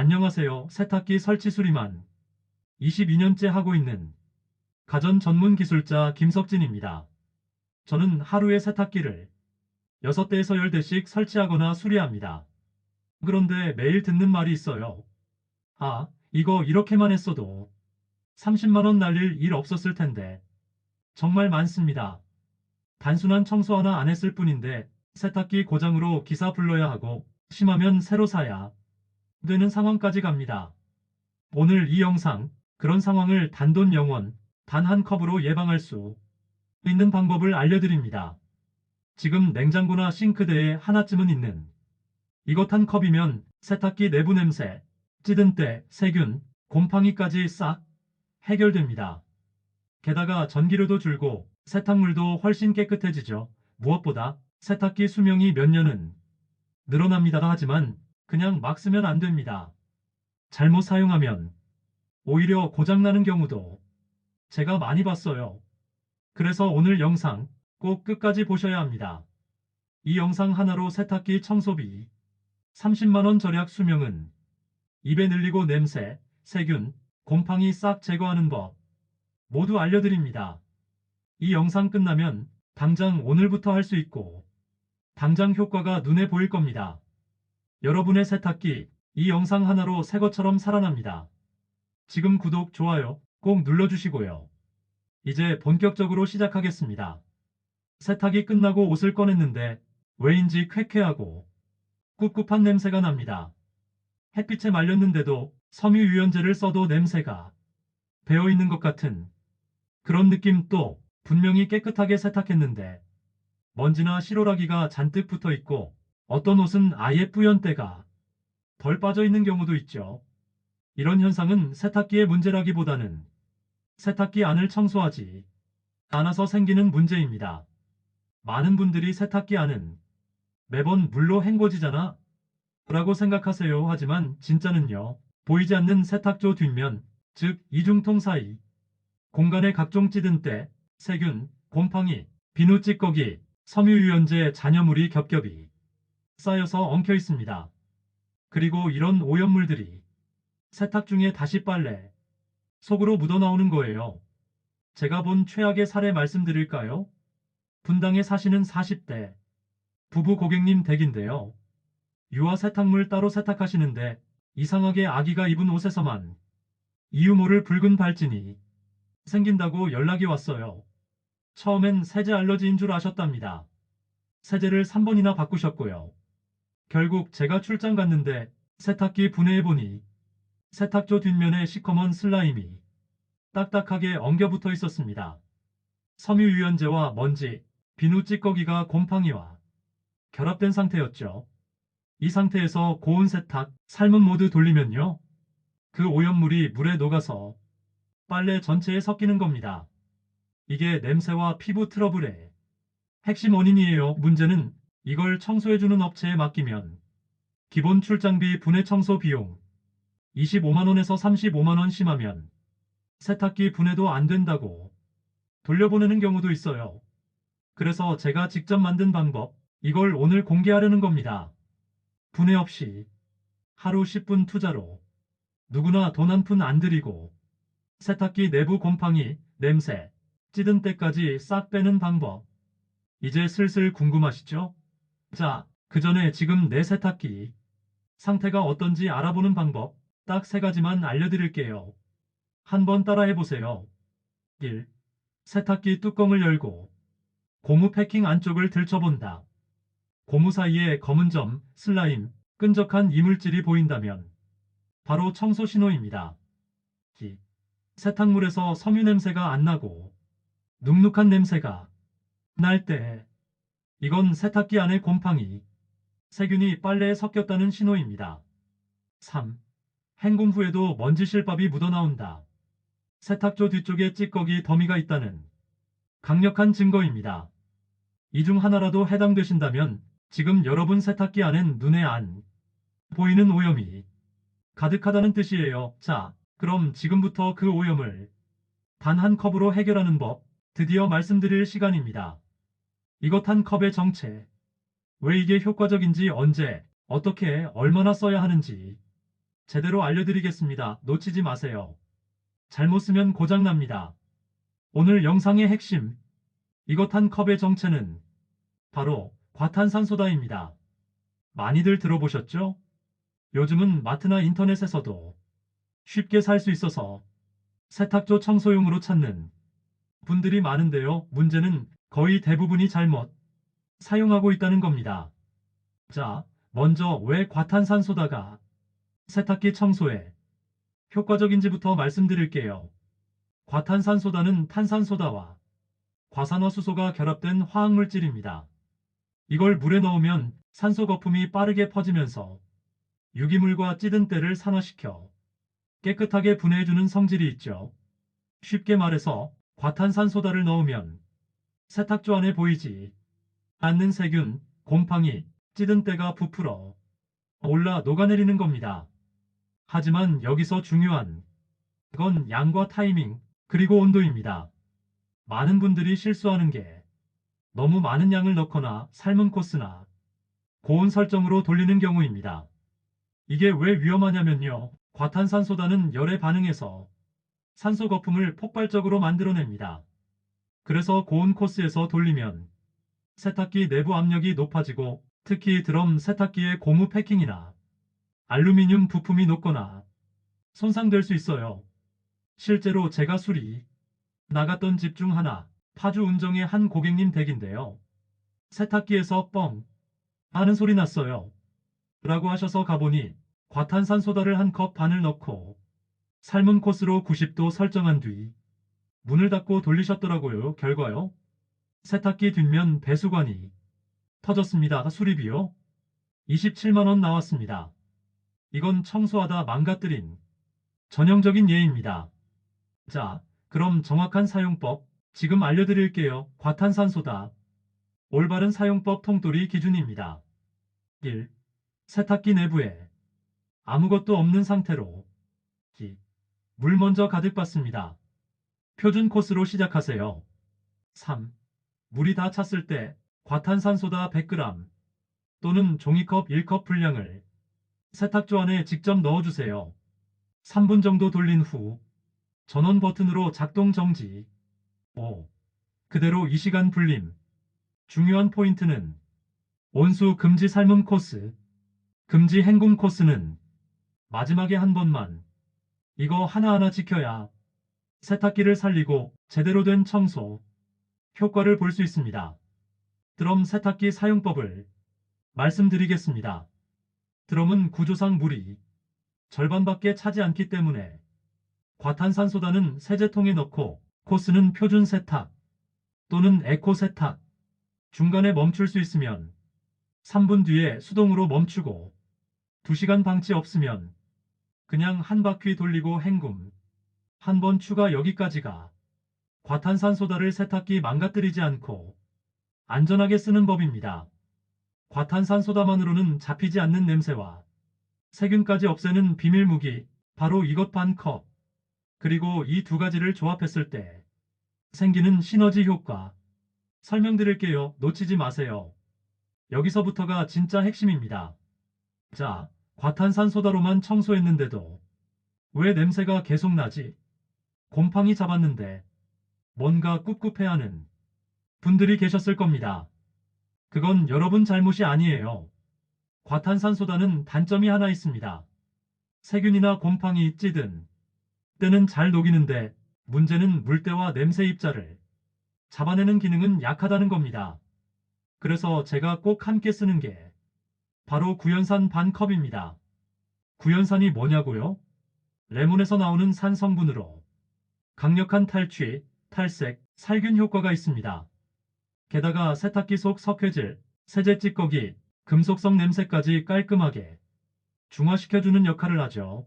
안녕하세요. 세탁기 설치 수리만 22년째 하고 있는 가전 전문 기술자 김석진입니다. 저는 하루에 세탁기를 6대에서 10대씩 설치하거나 수리합니다. 그런데 매일 듣는 말이 있어요. 아, 이거 이렇게만 했어도 30만원 날릴 일 없었을 텐데. 정말 많습니다. 단순한 청소 하나 안 했을 뿐인데 세탁기 고장으로 기사 불러야 하고 심하면 새로 사야 되는 상황까지 갑니다. 오늘 이 영상 그런 상황을 단돈 영원 단 한 컵으로 예방할 수 있는 방법을 알려드립니다. 지금 냉장고나 싱크대에 하나쯤은 있는 이것 한 컵이면 세탁기 내부 냄새, 찌든 때, 세균, 곰팡이까지 싹 해결됩니다. 게다가 전기료도 줄고 세탁물도 훨씬 깨끗해지죠. 무엇보다 세탁기 수명이 몇 년은 늘어납니다. 하지만 그냥 막 쓰면 안 됩니다. 잘못 사용하면 오히려 고장나는 경우도 제가 많이 봤어요. 그래서 오늘 영상 꼭 끝까지 보셔야 합니다. 이 영상 하나로 세탁기 청소비 30만원 절약 수명은 입에 늘리고 냄새, 세균, 곰팡이 싹 제거하는 법 모두 알려드립니다. 이 영상 끝나면 당장 오늘부터 할 수 있고 당장 효과가 눈에 보일 겁니다. 여러분의 세탁기 이 영상 하나로 새 것처럼 살아납니다. 지금 구독, 좋아요 꼭 눌러주시고요. 이제 본격적으로 시작하겠습니다. 세탁이 끝나고 옷을 꺼냈는데 왜인지 쾌쾌하고 꿉꿉한 냄새가 납니다. 햇빛에 말렸는데도 섬유유연제를 써도 냄새가 배어있는 것 같은 그런 느낌 또 분명히 깨끗하게 세탁했는데 먼지나 실오라기가 잔뜩 붙어 있고 어떤 옷은 아예 뿌연때가 덜 빠져 있는 경우도 있죠. 이런 현상은 세탁기의 문제라기보다는 세탁기 안을 청소하지 않아서 생기는 문제입니다. 많은 분들이 세탁기 안은 매번 물로 헹궈지잖아 라고 생각하세요. 하지만 진짜는요. 보이지 않는 세탁조 뒷면, 즉 이중통 사이 공간에 각종 찌든 때, 세균, 곰팡이, 비누 찌꺼기, 섬유유연제 잔여물이 겹겹이 쌓여서 엉켜 있습니다. 그리고 이런 오염물들이 세탁 중에 다시 빨래 속으로 묻어나오는 거예요. 제가 본 최악의 사례 말씀드릴까요? 분당에 사시는 40대 부부 고객님 댁인데요. 유아 세탁물 따로 세탁하시는데 이상하게 아기가 입은 옷에서만 이유 모를 붉은 발진이 생긴다고 연락이 왔어요. 처음엔 세제 알러지인 줄 아셨답니다. 세제를 3번이나 바꾸셨고요. 결국 제가 출장 갔는데 세탁기 분해해보니 세탁조 뒷면에 시커먼 슬라임이 딱딱하게 엉겨붙어 있었습니다. 섬유유연제와 먼지, 비누 찌꺼기가 곰팡이와 결합된 상태였죠. 이 상태에서 고온 세탁, 삶은 모드 돌리면요. 그 오염물이 물에 녹아서 빨래 전체에 섞이는 겁니다. 이게 냄새와 피부 트러블의 핵심 원인이에요. 문제는 이걸 청소해주는 업체에 맡기면 기본 출장비 분해 청소 비용 25만원에서 35만원 심하면 세탁기 분해도 안 된다고 돌려보내는 경우도 있어요. 그래서 제가 직접 만든 방법, 이걸 오늘 공개하려는 겁니다. 분해 없이 하루 10분 투자로 누구나 돈 한 푼 안 들이고 세탁기 내부 곰팡이, 냄새, 찌든 때까지 싹 빼는 방법. 이제 슬슬 궁금하시죠? 자, 그 전에 지금 내 세탁기 상태가 어떤지 알아보는 방법 딱 세 가지만 알려드릴게요. 한번 따라해보세요. 1. 세탁기 뚜껑을 열고 고무 패킹 안쪽을 들춰본다. 고무 사이에 검은 점, 슬라임, 끈적한 이물질이 보인다면 바로 청소 신호입니다. 2. 세탁물에서 섬유 냄새가 안 나고 눅눅한 냄새가 날 때 이건 세탁기 안에 곰팡이, 세균이 빨래에 섞였다는 신호입니다. 3. 헹굼 후에도 먼지 실밥이 묻어나온다. 세탁조 뒤쪽에 찌꺼기 더미가 있다는 강력한 증거입니다. 이 중 하나라도 해당되신다면 지금 여러분 세탁기 안엔 눈에 안 보이는 오염이 가득하다는 뜻이에요. 자, 그럼 지금부터 그 오염을 단 한 컵으로 해결하는 법 드디어 말씀드릴 시간입니다. 이것 한 컵의 정체, 왜 이게 효과적인지 언제, 어떻게, 얼마나 써야 하는지 제대로 알려드리겠습니다. 놓치지 마세요. 잘못 쓰면 고장납니다. 오늘 영상의 핵심. 이것 한 컵의 정체는 바로 과탄산소다입니다. 많이들 들어보셨죠? 요즘은 마트나 인터넷에서도 쉽게 살 수 있어서 세탁조 청소용으로 찾는 분들이 많은데요. 문제는 거의 대부분이 잘못 사용하고 있다는 겁니다. 자, 먼저 왜 과탄산소다가 세탁기 청소에 효과적인지부터 말씀드릴게요. 과탄산소다는 탄산소다와 과산화수소가 결합된 화학물질입니다. 이걸 물에 넣으면 산소 거품이 빠르게 퍼지면서 유기물과 찌든 때를 산화시켜 깨끗하게 분해해주는 성질이 있죠. 쉽게 말해서 과탄산소다를 넣으면 세탁조 안에 보이지 않는 세균, 곰팡이, 찌든 때가 부풀어 올라 녹아내리는 겁니다. 하지만 여기서 중요한 건 양과 타이밍, 그리고 온도입니다. 많은 분들이 실수하는 게 너무 많은 양을 넣거나 삶은 코스나 고온 설정으로 돌리는 경우입니다. 이게 왜 위험하냐면요. 과탄산소다는 열에 반응해서 산소 거품을 폭발적으로 만들어냅니다. 그래서 고온 코스에서 돌리면 세탁기 내부 압력이 높아지고 특히 드럼 세탁기의 고무 패킹이나 알루미늄 부품이 녹거나 손상될 수 있어요. 실제로 제가 술이 나갔던 집 중 하나 파주 운정의 한 고객님 댁인데요. 세탁기에서 뻥 하는 소리 났어요. 라고 하셔서 가보니 과탄산소다를 한 컵 반을 넣고 삶은 코스로 90도 설정한 뒤 문을 닫고 돌리셨더라고요. 결과요. 세탁기 뒷면 배수관이 터졌습니다. 수리비요. 27만원 나왔습니다. 이건 청소하다 망가뜨린 전형적인 예입니다. 자, 그럼 정확한 사용법 지금 알려드릴게요. 과탄산소다. 올바른 사용법 통돌이 기준입니다. 1. 세탁기 내부에 아무것도 없는 상태로 기. 물 먼저 가득 받습니다. 표준 코스로 시작하세요. 3. 물이 다 찼을 때 과탄산소다 100g 또는 종이컵 1컵 분량을 세탁조 안에 직접 넣어주세요. 3분 정도 돌린 후 전원 버튼으로 작동 정지 5. 그대로 2시간 불림 중요한 포인트는 온수 금지 삶음 코스 금지 헹굼 코스는 마지막에 한 번만 이거 하나하나 지켜야 세탁기를 살리고 제대로 된 청소 효과를 볼 수 있습니다. 드럼 세탁기 사용법을 말씀드리겠습니다. 드럼은 구조상 물이 절반밖에 차지 않기 때문에 과탄산소다는 세제통에 넣고 코스는 표준 세탁 또는 에코 세탁 중간에 멈출 수 있으면 3분 뒤에 수동으로 멈추고 2시간 방치 없으면 그냥 한 바퀴 돌리고 헹굼 한 번 추가 여기까지가 과탄산소다를 세탁기 망가뜨리지 않고 안전하게 쓰는 법입니다. 과탄산소다만으로는 잡히지 않는 냄새와 세균까지 없애는 비밀 무기 바로 이것 반 컵. 그리고 이 두 가지를 조합했을 때 생기는 시너지 효과 설명드릴게요. 놓치지 마세요. 여기서부터가 진짜 핵심입니다. 자, 과탄산소다로만 청소했는데도 왜 냄새가 계속 나지? 곰팡이 잡았는데 뭔가 꿉꿉해하는 분들이 계셨을 겁니다. 그건 여러분 잘못이 아니에요. 과탄산소다는 단점이 하나 있습니다. 세균이나 곰팡이 찌든 때는 잘 녹이는데 문제는 물때와 냄새 입자를 잡아내는 기능은 약하다는 겁니다. 그래서 제가 꼭 함께 쓰는 게 바로 구연산 반 컵입니다. 구연산이 뭐냐고요? 레몬에서 나오는 산 성분으로 강력한 탈취, 탈색, 살균 효과가 있습니다. 게다가 세탁기 속 석회질, 세제 찌꺼기, 금속성 냄새까지 깔끔하게 중화시켜주는 역할을 하죠.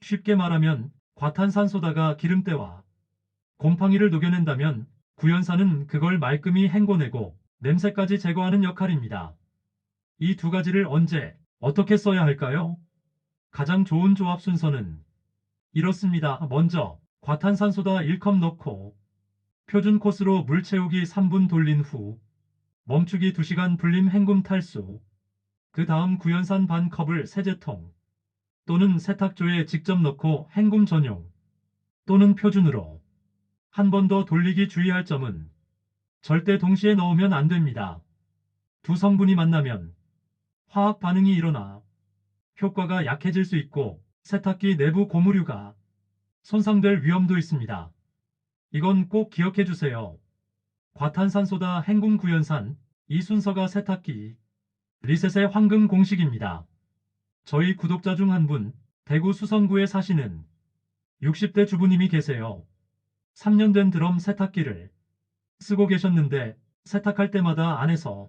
쉽게 말하면 과탄산소다가 기름때와 곰팡이를 녹여낸다면 구연산은 그걸 말끔히 헹궈내고 냄새까지 제거하는 역할입니다. 이 두 가지를 언제 어떻게 써야 할까요? 가장 좋은 조합 순서는 이렇습니다. 먼저 과탄산소다 1컵 넣고 표준 코스로 물 채우기 3분 돌린 후 멈추기 2시간 불림 헹굼 탈수 그 다음 구연산 반 컵을 세제통 또는 세탁조에 직접 넣고 헹굼 전용 또는 표준으로 한 번 더 돌리기 주의할 점은 절대 동시에 넣으면 안 됩니다. 두 성분이 만나면 화학 반응이 일어나 효과가 약해질 수 있고 세탁기 내부 고무류가 손상될 위험도 있습니다. 이건 꼭 기억해 주세요. 과탄산소다 행궁 구연산 이 순서가 세탁기 리셋의 황금 공식입니다. 저희 구독자 중 한 분 대구 수성구에 사시는 60대 주부님이 계세요. 3년 된 드럼 세탁기를 쓰고 계셨는데 세탁할 때마다 안에서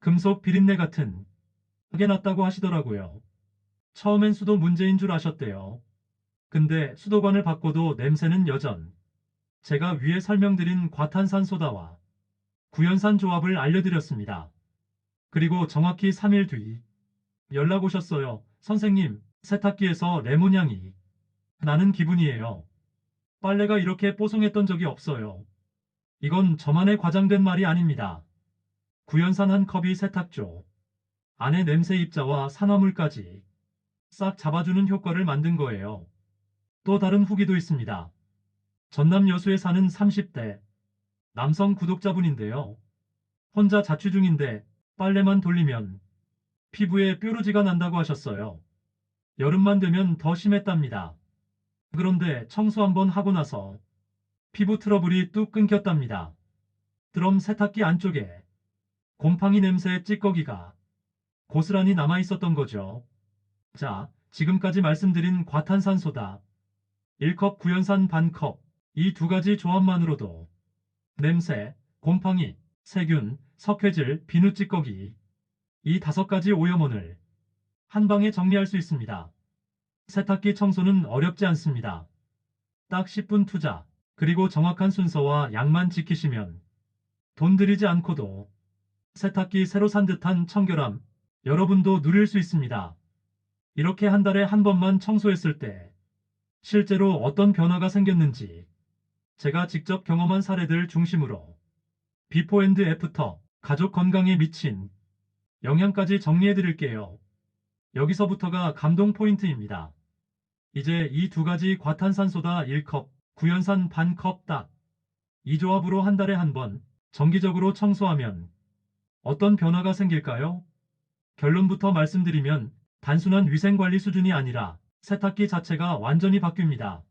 금속 비린내 같은 게 났다고 하시더라고요. 처음엔 수도 문제인 줄 아셨대요. 근데 수도관을 바꿔도 냄새는 여전. 제가 위에 설명드린 과탄산소다와 구연산 조합을 알려드렸습니다. 그리고 정확히 3일 뒤 연락 오셨어요. 선생님, 세탁기에서 레몬 향이 나는 기분이에요. 빨래가 이렇게 뽀송했던 적이 없어요. 이건 저만의 과장된 말이 아닙니다. 구연산 한 컵이 세탁조, 안에 냄새 입자와 산화물까지 싹 잡아주는 효과를 만든 거예요. 또 다른 후기도 있습니다. 전남 여수에 사는 30대 남성 구독자분인데요. 혼자 자취 중인데 빨래만 돌리면 피부에 뾰루지가 난다고 하셨어요. 여름만 되면 더 심했답니다. 그런데 청소 한번 하고 나서 피부 트러블이 뚝 끊겼답니다. 드럼 세탁기 안쪽에 곰팡이 냄새 찌꺼기가 고스란히 남아 있었던 거죠. 자, 지금까지 말씀드린 과탄산소다. 1컵 구연산 반컵, 이 두 가지 조합만으로도 냄새, 곰팡이, 세균, 석회질, 비누 찌꺼기, 이 다섯 가지 오염원을 한 방에 정리할 수 있습니다. 세탁기 청소는 어렵지 않습니다. 딱 10분 투자, 그리고 정확한 순서와 양만 지키시면 돈 들이지 않고도 세탁기 새로 산 듯한 청결함 여러분도 누릴 수 있습니다. 이렇게 한 달에 한 번만 청소했을 때 실제로 어떤 변화가 생겼는지 제가 직접 경험한 사례들 중심으로 비포 앤드 애프터 가족 건강에 미친 영향까지 정리해 드릴게요. 여기서부터가 감동 포인트입니다. 이제 이 두 가지 과탄산소다 1컵, 구연산 반컵 딱. 이 조합으로 한 달에 한 번 정기적으로 청소하면 어떤 변화가 생길까요? 결론부터 말씀드리면 단순한 위생관리 수준이 아니라 세탁기 자체가 완전히 바뀝니다.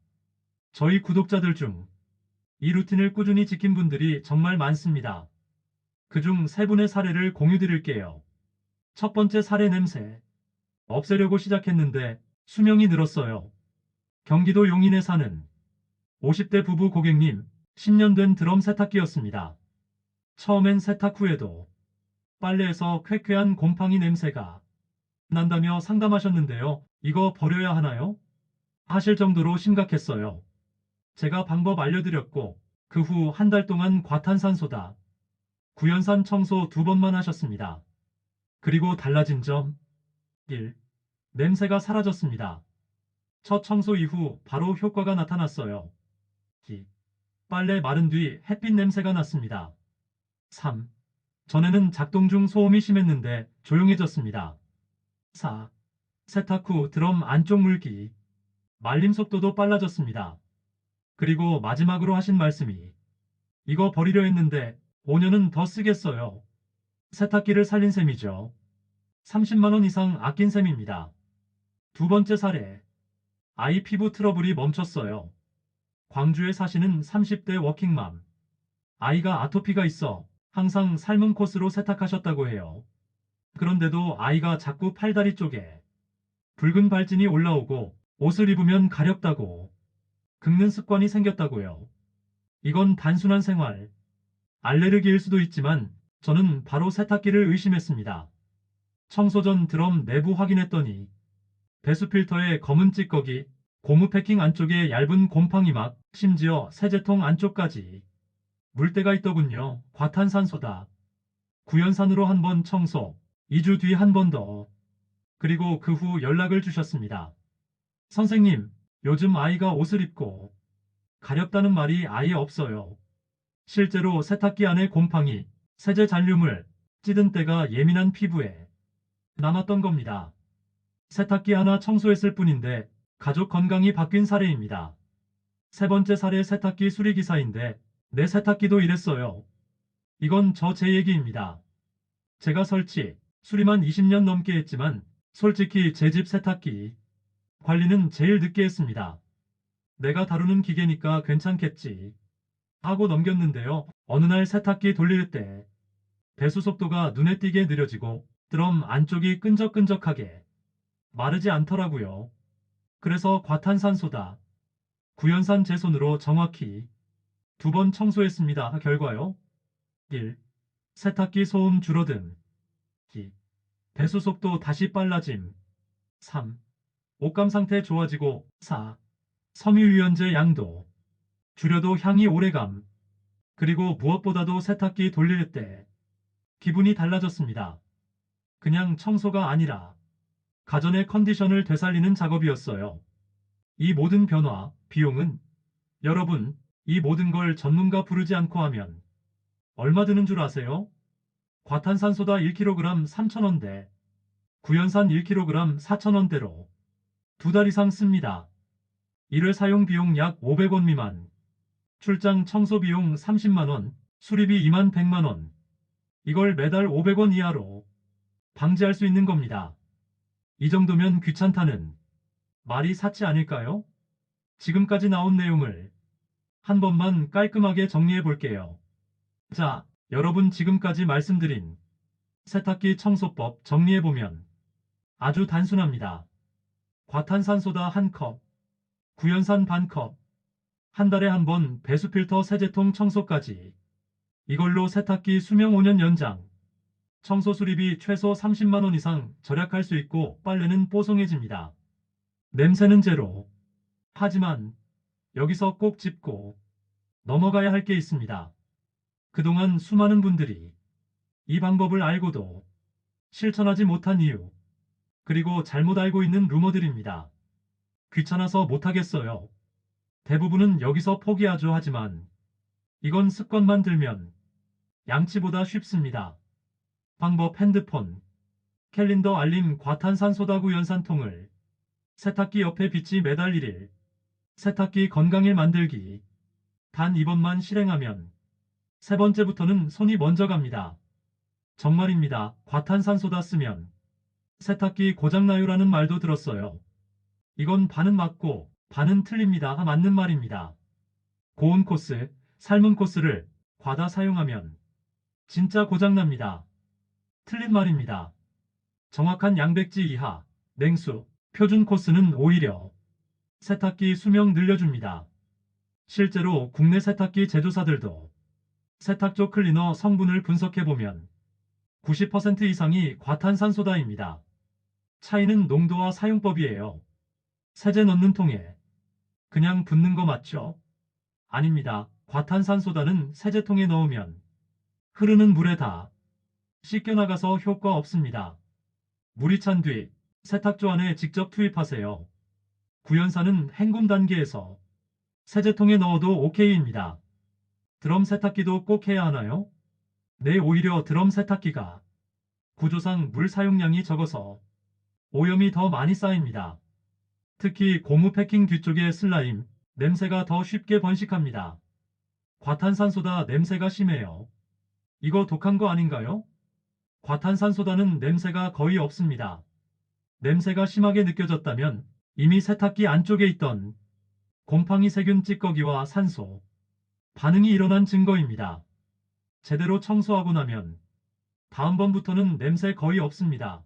저희 구독자들 중 이 루틴을 꾸준히 지킨 분들이 정말 많습니다. 그중 세 분의 사례를 공유 드릴게요. 첫 번째 사례 냄새. 없애려고 시작했는데 수명이 늘었어요. 경기도 용인에 사는 50대 부부 고객님 10년 된 드럼 세탁기였습니다. 처음엔 세탁 후에도 빨래에서 쾌쾌한 곰팡이 냄새가 난다며 상담하셨는데요. 이거 버려야 하나요? 하실 정도로 심각했어요. 제가 방법 알려드렸고 그 후 한 달 동안 과탄산소다. 구연산 청소 두 번만 하셨습니다. 그리고 달라진 점 1. 냄새가 사라졌습니다. 첫 청소 이후 바로 효과가 나타났어요. 2. 빨래 마른 뒤 햇빛 냄새가 났습니다. 3. 전에는 작동 중 소음이 심했는데 조용해졌습니다. 4. 세탁 후 드럼 안쪽 물기, 말림 속도도 빨라졌습니다. 그리고 마지막으로 하신 말씀이 이거 버리려 했는데 5년은 더 쓰겠어요. 세탁기를 살린 셈이죠. 30만원 이상 아낀 셈입니다. 두 번째 사례. 아이 피부 트러블이 멈췄어요. 광주에 사시는 30대 워킹맘. 아이가 아토피가 있어 항상 삶은 코스로 세탁하셨다고 해요. 그런데도 아이가 자꾸 팔다리 쪽에 붉은 발진이 올라오고 옷을 입으면 가렵다고 긁는 습관이 생겼다고요. 이건 단순한 생활, 알레르기일 수도 있지만 저는 바로 세탁기를 의심했습니다. 청소 전 드럼 내부 확인했더니 배수 필터에 검은 찌꺼기, 고무 패킹 안쪽에 얇은 곰팡이 막, 심지어 세제통 안쪽까지 물때가 있더군요. 과탄산소다. 구연산으로 한 번 청소, 2주 뒤 한 번 더. 그리고 그 후 연락을 주셨습니다. 선생님, 요즘 아이가 옷을 입고 가렵다는 말이 아예 없어요. 실제로 세탁기 안에 곰팡이, 세제 잔류물, 찌든 때가 예민한 피부에 남았던 겁니다. 세탁기 하나 청소했을 뿐인데 가족 건강이 바뀐 사례입니다. 세 번째 사례 세탁기 수리기사인데 내 세탁기도 이랬어요. 이건 저 제 얘기입니다. 제가 설치, 수리만 20년 넘게 했지만 솔직히 제 집 세탁기 관리는 제일 늦게 했습니다. 내가 다루는 기계니까 괜찮겠지. 하고 넘겼는데요. 어느 날 세탁기 돌릴 때 배수 속도가 눈에 띄게 느려지고 드럼 안쪽이 끈적끈적하게 마르지 않더라고요. 그래서 과탄산소다. 구연산 제 손으로 정확히 두 번 청소했습니다. 결과요. 1. 세탁기 소음 줄어듦. 2. 배수 속도 다시 빨라짐. 3. 옷감 상태 좋아지고 4. 섬유유연제 양도 줄여도 향이 오래감. 그리고 무엇보다도 세탁기 돌릴 때 기분이 달라졌습니다. 그냥 청소가 아니라 가전의 컨디션을 되살리는 작업이었어요. 이 모든 변화, 비용은 여러분, 이 모든 걸 전문가 부르지 않고 하면 얼마 드는 줄 아세요? 과탄산소다 1kg 3,000원대, 구연산 1kg 4,000원대로 두 달 이상 씁니다. 1회 사용 비용 약 500원 미만, 출장 청소 비용 30만원, 수리비 2만 100만원. 이걸 매달 500원 이하로 방지할 수 있는 겁니다. 이 정도면 귀찮다는 말이 사치 아닐까요? 지금까지 나온 내용을 한 번만 깔끔하게 정리해 볼게요. 자, 여러분 지금까지 말씀드린 세탁기 청소법 정리해 보면 아주 단순합니다. 과탄산소다 한 컵, 구연산 반 컵, 한 달에 한 번 배수 필터 세제통 청소까지 이걸로 세탁기 수명 5년 연장, 청소 수리비 최소 30만원 이상 절약할 수 있고 빨래는 뽀송해집니다. 냄새는 제로. 하지만 여기서 꼭 짚고 넘어가야 할 게 있습니다. 그동안 수많은 분들이 이 방법을 알고도 실천하지 못한 이유, 그리고 잘못 알고 있는 루머들입니다. 귀찮아서 못하겠어요. 대부분은 여기서 포기하죠 하지만 이건 습관만 들면 양치보다 쉽습니다. 방법 핸드폰, 캘린더 알림 과탄산소다구 연산통을 세탁기 옆에 빛이 매달리릴 세탁기 건강일 만들기 단 이번만 실행하면 세 번째부터는 손이 먼저 갑니다. 정말입니다. 과탄산소다 쓰면 세탁기 고장나요라는 말도 들었어요. 이건 반은 맞고 반은 틀립니다. 맞는 말입니다. 고온 코스, 삶은 코스를 과다 사용하면 진짜 고장납니다. 틀린 말입니다. 정확한 양백지 이하, 냉수, 표준 코스는 오히려 세탁기 수명 늘려줍니다. 실제로 국내 세탁기 제조사들도 세탁조 클리너 성분을 분석해보면 90% 이상이 과탄산소다입니다. 차이는 농도와 사용법이에요. 세제 넣는 통에 그냥 붓는 거 맞죠? 아닙니다. 과탄산소다는 세제통에 넣으면 흐르는 물에 다 씻겨나가서 효과 없습니다. 물이 찬 뒤 세탁조 안에 직접 투입하세요. 구연산은 헹굼 단계에서 세제통에 넣어도 OK입니다. 드럼 세탁기도 꼭 해야 하나요? 네, 오히려 드럼 세탁기가 구조상 물 사용량이 적어서 오염이 더 많이 쌓입니다. 특히 고무 패킹 뒤쪽의 슬라임, 냄새가 더 쉽게 번식합니다. 과탄산소다 냄새가 심해요. 이거 독한 거 아닌가요? 과탄산소다는 냄새가 거의 없습니다. 냄새가 심하게 느껴졌다면 이미 세탁기 안쪽에 있던 곰팡이 세균 찌꺼기와 산소, 반응이 일어난 증거입니다. 제대로 청소하고 나면 다음번부터는 냄새 거의 없습니다.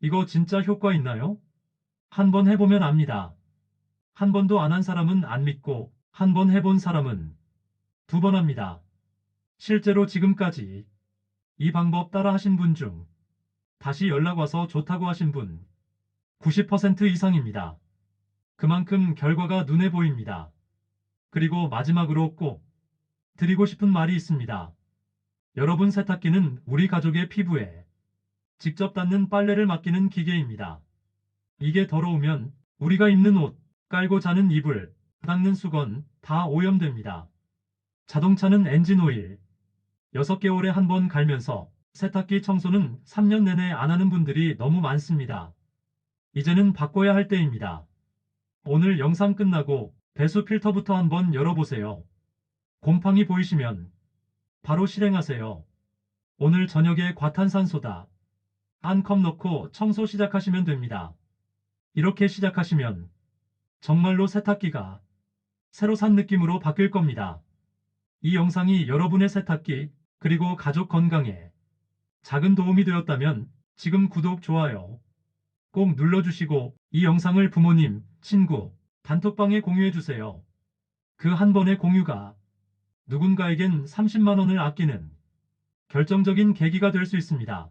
이거 진짜 효과 있나요? 한번 해보면 압니다. 한 번도 안 한 사람은 안 믿고 한 번 해본 사람은 두 번 합니다. 실제로 지금까지 이 방법 따라 하신 분 중 다시 연락 와서 좋다고 하신 분 90% 이상입니다. 그만큼 결과가 눈에 보입니다. 그리고 마지막으로 꼭 드리고 싶은 말이 있습니다. 여러분 세탁기는 우리 가족의 피부에 직접 닿는 빨래를 맡기는 기계입니다. 이게 더러우면 우리가 입는 옷, 깔고 자는 이불, 닦는 수건 다 오염됩니다. 자동차는 엔진 오일 6개월에 한 번 갈면서 세탁기 청소는 3년 내내 안 하는 분들이 너무 많습니다. 이제는 바꿔야 할 때입니다. 오늘 영상 끝나고 배수 필터부터 한번 열어보세요. 곰팡이 보이시면 바로 실행하세요. 오늘 저녁에 과탄산소다. 한 컵 넣고 청소 시작하시면 됩니다. 이렇게 시작하시면 정말로 세탁기가 새로 산 느낌으로 바뀔 겁니다. 이 영상이 여러분의 세탁기 그리고 가족 건강에 작은 도움이 되었다면 지금 구독, 좋아요 꼭 눌러주시고 이 영상을 부모님, 친구, 단톡방에 공유해주세요. 그 한 번의 공유가 누군가에겐 30만원을 아끼는 결정적인 계기가 될 수 있습니다.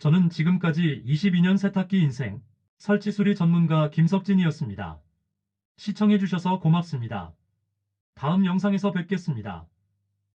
저는 지금까지 22년 세탁기 인생 설치 수리 전문가 김석진이었습니다. 시청해주셔서 고맙습니다. 다음 영상에서 뵙겠습니다.